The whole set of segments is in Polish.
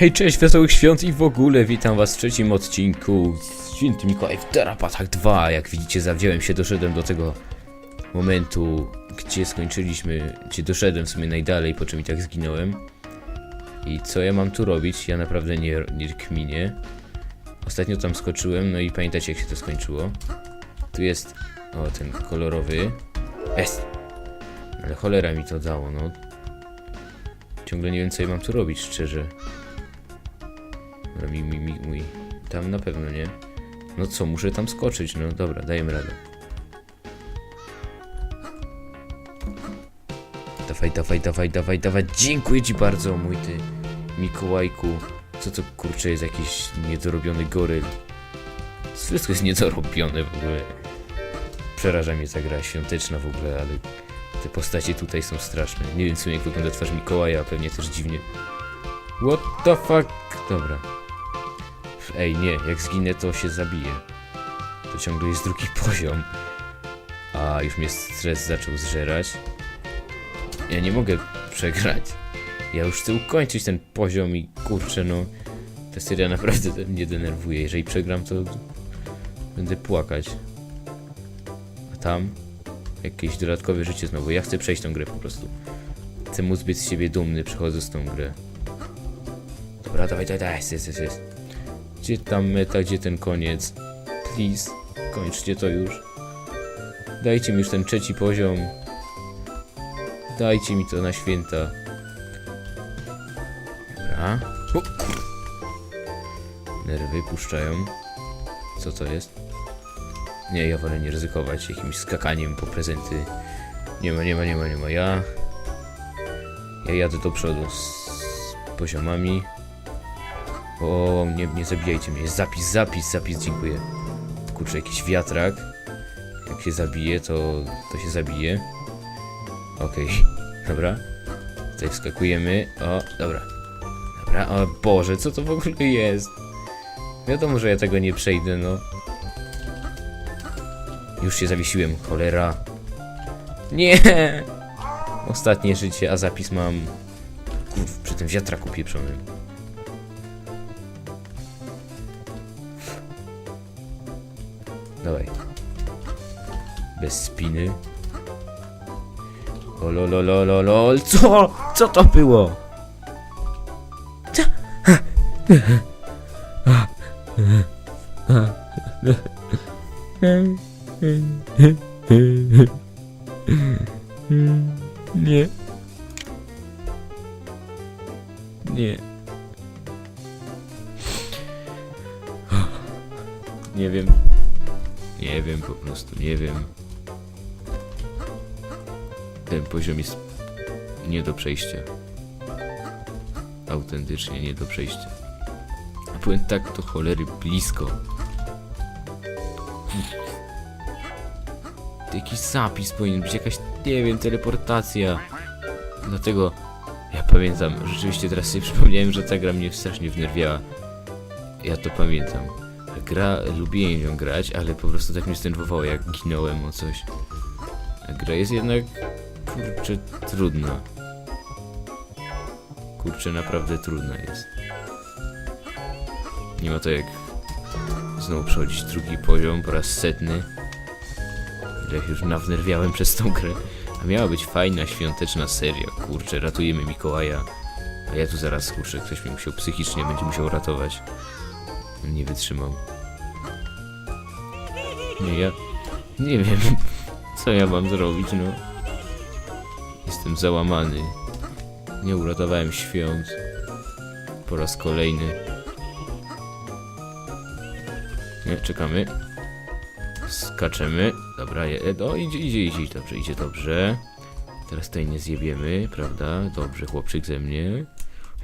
Hej, cześć, wesołych świąt i w ogóle witam was w trzecim odcinku z Święty Mikołaj w Terapatach 2. Jak widzicie, zawziąłem się, doszedłem do tego momentu, gdzie skończyliśmy, gdzie doszedłem w sumie najdalej, po czym i tak zginąłem. I co ja mam tu robić? Ja naprawdę nie, nie kminię. Ostatnio tam skoczyłem, no i pamiętacie jak się to skończyło? Tu jest, o ten kolorowy. Jest! Ale cholera mi to dało, no. Ciągle nie wiem co ja mam tu robić, szczerze. Dobra, mi, mi, mój. Tam na pewno nie. No co, muszę tam skoczyć, no dobra, dajemy radę. Dawaj, dawaj, dawaj, dawaj, dawaj. Dziękuję ci bardzo, mój ty Mikołajku. Co to kurczę jest jakiś niedorobiony goryl? Wszystko jest niedorobione w ogóle. Przeraża mnie ta gra świąteczna w ogóle, ale te postacie tutaj są straszne. Nie wiem sumie jak wygląda twarz Mikołaja, a pewnie też dziwnie. What the fuck? Dobra. Ej, nie, jak zginę, to się zabiję. To ciągle jest drugi poziom. A już mnie stres zaczął zżerać. Ja nie mogę przegrać. Ja już chcę ukończyć ten poziom i kurczę, no. Ta seria naprawdę mnie denerwuje. Jeżeli przegram, to będę płakać. A tam jakieś dodatkowe życie znowu. Ja chcę przejść tą grę po prostu. Chcę móc być z siebie dumny, przechodząc tą grę. Dobra, dawaj, dawaj, dawaj, jest, jest, jest. Gdzie tam meta, gdzie ten koniec? Please, kończcie to już. Dajcie mi już ten trzeci poziom. Dajcie mi to na święta. Dobra. Nerwy puszczają. Co to jest? Nie, ja wolę nie ryzykować jakimś skakaniem po prezenty. Nie ma, nie ma, nie ma, nie ma. Ja... Ja jadę do przodu z poziomami. O, nie, nie zabijajcie mnie. Zapis, zapis, zapis, dziękuję. Kurczę, jakiś wiatrak. Jak się zabije, to, to się zabije. Okej, dobra. Tutaj wskakujemy. O, dobra. Dobra, o Boże, co to w ogóle jest? Wiadomo, że ja tego nie przejdę, no. Już się zawiesiłem, cholera. Nie! Ostatnie życie, a zapis mam... Kurw, przy tym wiatraku pieprzonym. Dawaj. Bez spiny. O lol, lol, lol, lol. Co? Co to było? Co? Nie. Nie. Nie wiem. Nie wiem, po prostu nie wiem. Ten poziom jest nie do przejścia. Autentycznie nie do przejścia. A byłem tak do cholery blisko. Jakiś zapis powinien być, jakaś, nie wiem, teleportacja. Dlatego ja pamiętam, rzeczywiście teraz sobie przypomniałem, że ta gra mnie strasznie wnerwiała. Ja to pamiętam. Gra, lubiłem ją grać, ale po prostu tak mnie zdenerwowało, jak ginąłem o coś. A gra jest jednak, kurczę, trudna. Kurczę, naprawdę trudna jest. Nie ma to jak znowu przechodzić drugi poziom po raz setny. Ile już nawnerwiałem przez tą grę. A miała być fajna, świąteczna seria. Kurczę, ratujemy Mikołaja. A ja tu zaraz, kurczę, ktoś mnie musiał psychicznie, będzie musiał ratować. Nie wytrzymam. Nie, ja... Nie wiem, co ja mam zrobić, no. Jestem załamany. Nie uratowałem świąt. Po raz kolejny. Nie, czekamy. Skaczemy. Dobra, je, o, idzie, idzie, idzie, dobrze, idzie dobrze. Teraz tutaj nie zjebiemy, prawda? Dobrze, chłopczyk ze mnie.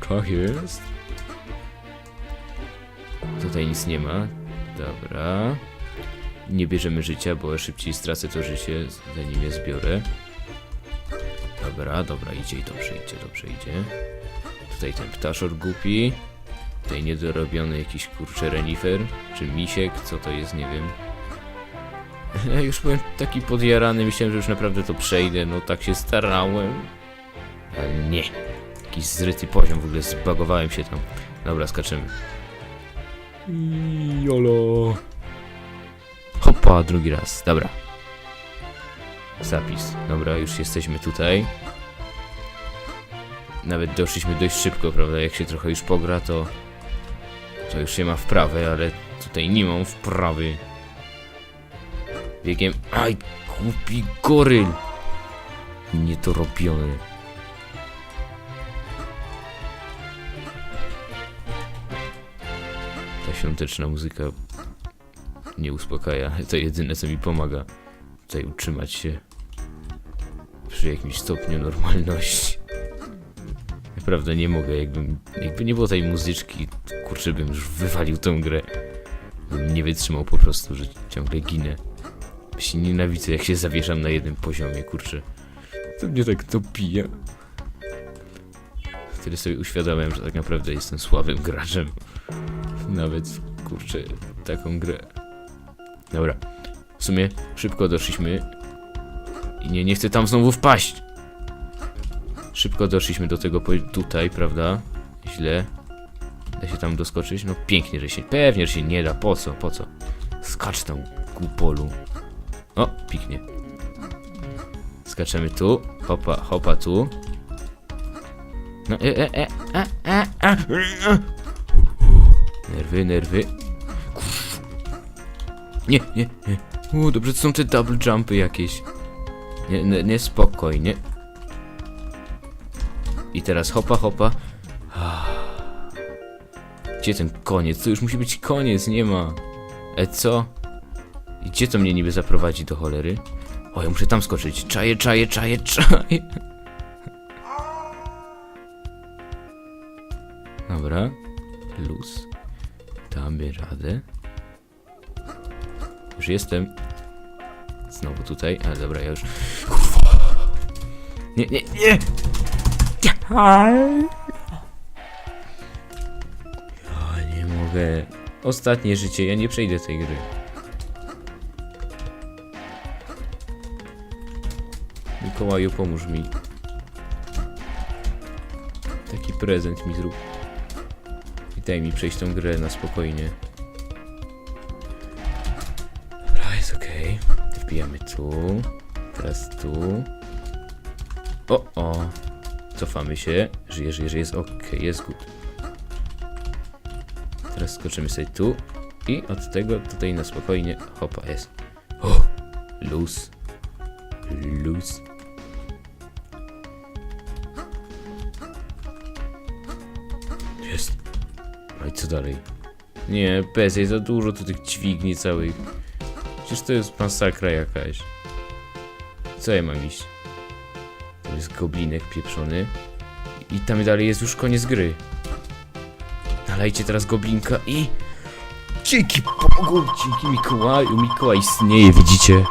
Tak jest. Tutaj nic nie ma. Dobra. Nie bierzemy życia, bo szybciej stracę to życie, zanim je zbiorę. Dobra, dobra, idzie i dobrze, idzie, dobrze, idzie. Tutaj ten ptaszor głupi. Tutaj niedorobiony jakiś kurcze renifer, czy misiek, co to jest, nie wiem. Ja już byłem taki podjarany, myślałem, że już naprawdę to przejdę, no tak się starałem. Ale nie. jakiś zryty poziom, w ogóle zbagowałem się tam. Dobra, skaczemy. I Jolo. Hopa, drugi raz, dobra. Zapis. Dobra, już jesteśmy tutaj. Nawet doszliśmy dość szybko, prawda? Jak się trochę już pogra, to... To już się ma wprawę, ale tutaj nie mam wprawy. Biegiem... Aj, głupi goryl! Niedorobiony. Ta świąteczna muzyka nie uspokaja. To jedyne, co mi pomaga tutaj utrzymać się przy jakimś stopniu normalności. Naprawdę nie mogę, jakbym, jakby nie było tej muzyczki, to kurczę bym już wywalił tą grę. Bym nie wytrzymał po prostu, że ciągle ginę. Się nienawidzę, jak się zawieszam na jednym poziomie, kurczę. To mnie tak dopija. Wtedy sobie uświadamiam, że tak naprawdę jestem słabym graczem. Nawet, kurczę, taką grę. Dobra. W sumie szybko doszliśmy. I nie, nie chcę tam znowu wpaść. Szybko doszliśmy do tego tutaj, prawda? Źle. Da się tam doskoczyć? No pięknie, że się. Pewnie, że się nie da. Po co? Po co? Skacz tam, głupolu. O, piknie. Skaczemy tu. Hopa, hopa tu. No, e, e, e, e, e, e. Nerwy, nerwy. Nie, nie, nie. U, dobrze, to są te double jumpy jakieś. Nie, nie, nie, spokojnie. I teraz hopa, hopa. Ah. Gdzie ten koniec? To już musi być koniec, nie ma. E co? I gdzie to mnie niby zaprowadzi do cholery? O, ja muszę tam skoczyć. Czaję, czaję, czaję, czaję. Dobra. Luz. Damy radę. Już jestem. Znowu tutaj, ale dobra, ja już. Nie, nie, nie! Ja nie mogę. Ostatnie życie, ja nie przejdę tej gry. Mikołaju, pomóż mi. Taki prezent mi zrób. I daj mi przejść tą grę na spokojnie. Jest okej. Wbijamy tu. Teraz tu. O, o. Cofamy się. Żyje, żyje, żyje. Jest okej, jest good. Teraz skoczymy sobie tu. I od tego tutaj na spokojnie. Hopa, jest. O! Luz. Luz. Jest. No i co dalej? Nie, bez jej za dużo tu tych dźwigni całych. Przecież to jest masakra jakaś. Co ja mam iść? To jest goblinek pieprzony. I tam dalej jest już koniec gry. Nalejcie teraz goblinka i... Dzięki Bogu, dzięki Mikołaju, Mikołaj istnieje, widzicie?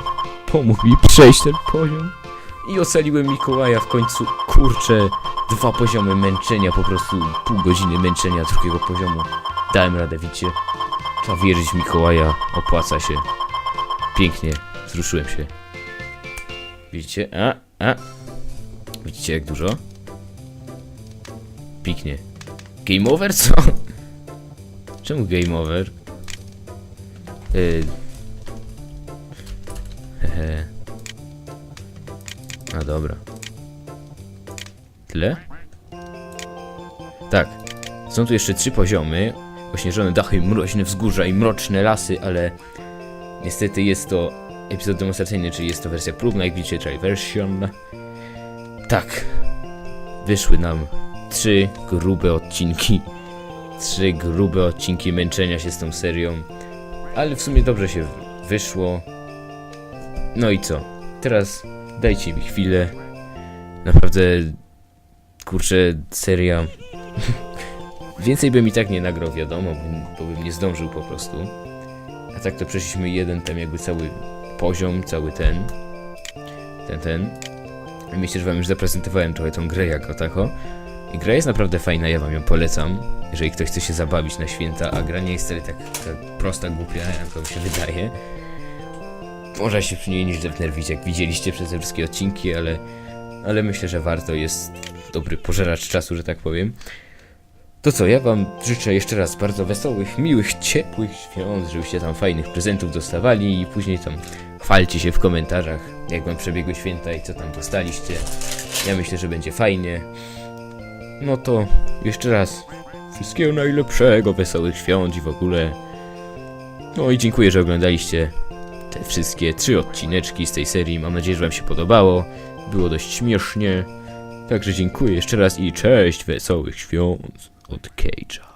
Pomógł mi przejść ten poziom. I ocaliłem Mikołaja w końcu. Kurczę, dwa poziomy męczenia, po prostu pół godziny męczenia drugiego poziomu. Dałem radę, widzicie? Trzeba wierzyć Mikołaja, opłaca się. Pięknie, wzruszyłem się. Widzicie? A, a. Widzicie jak dużo? Pięknie. Game over, co? Czemu game over? Yy. Hehe. A dobra. Tyle? Tak. Są tu jeszcze trzy poziomy. Ośnieżone dachy, mroźne wzgórza i mroczne lasy, ale niestety jest to epizod demonstracyjny, czyli jest to wersja próbna, jak widzicie, trial version. Tak. Wyszły nam trzy grube odcinki. Trzy grube odcinki męczenia się z tą serią. Ale w sumie dobrze się wyszło. No i co? Teraz dajcie mi chwilę. Naprawdę, kurczę, seria. Więcej bym i tak nie nagrał, wiadomo, bo bym nie zdążył po prostu. A tak to przeszliśmy jeden tam jakby cały poziom, cały ten. Ten, ten. I myślę, że wam już zaprezentowałem trochę tą grę jako taką. I gra jest naprawdę fajna, ja wam ją polecam. Jeżeli ktoś chce się zabawić na święta, a gra nie jest wcale tak, tak prosta, głupia, jak mi się wydaje. Można się przy niej niż wnerwić, jak widzieliście przez te wszystkie odcinki, ale ale myślę, że warto jest dobry pożeracz czasu, że tak powiem. To co, ja wam życzę jeszcze raz bardzo wesołych, miłych, ciepłych świąt, żebyście tam fajnych prezentów dostawali i później tam chwalcie się w komentarzach, jak wam przebiegły święta i co tam dostaliście. Ja myślę, że będzie fajnie. No to jeszcze raz wszystkiego najlepszego, wesołych świąt i w ogóle. No i dziękuję, że oglądaliście te wszystkie trzy odcineczki z tej serii. Mam nadzieję, że wam się podobało. Było dość śmiesznie. Także dziękuję jeszcze raz i cześć, wesołych świąt od Cage'a.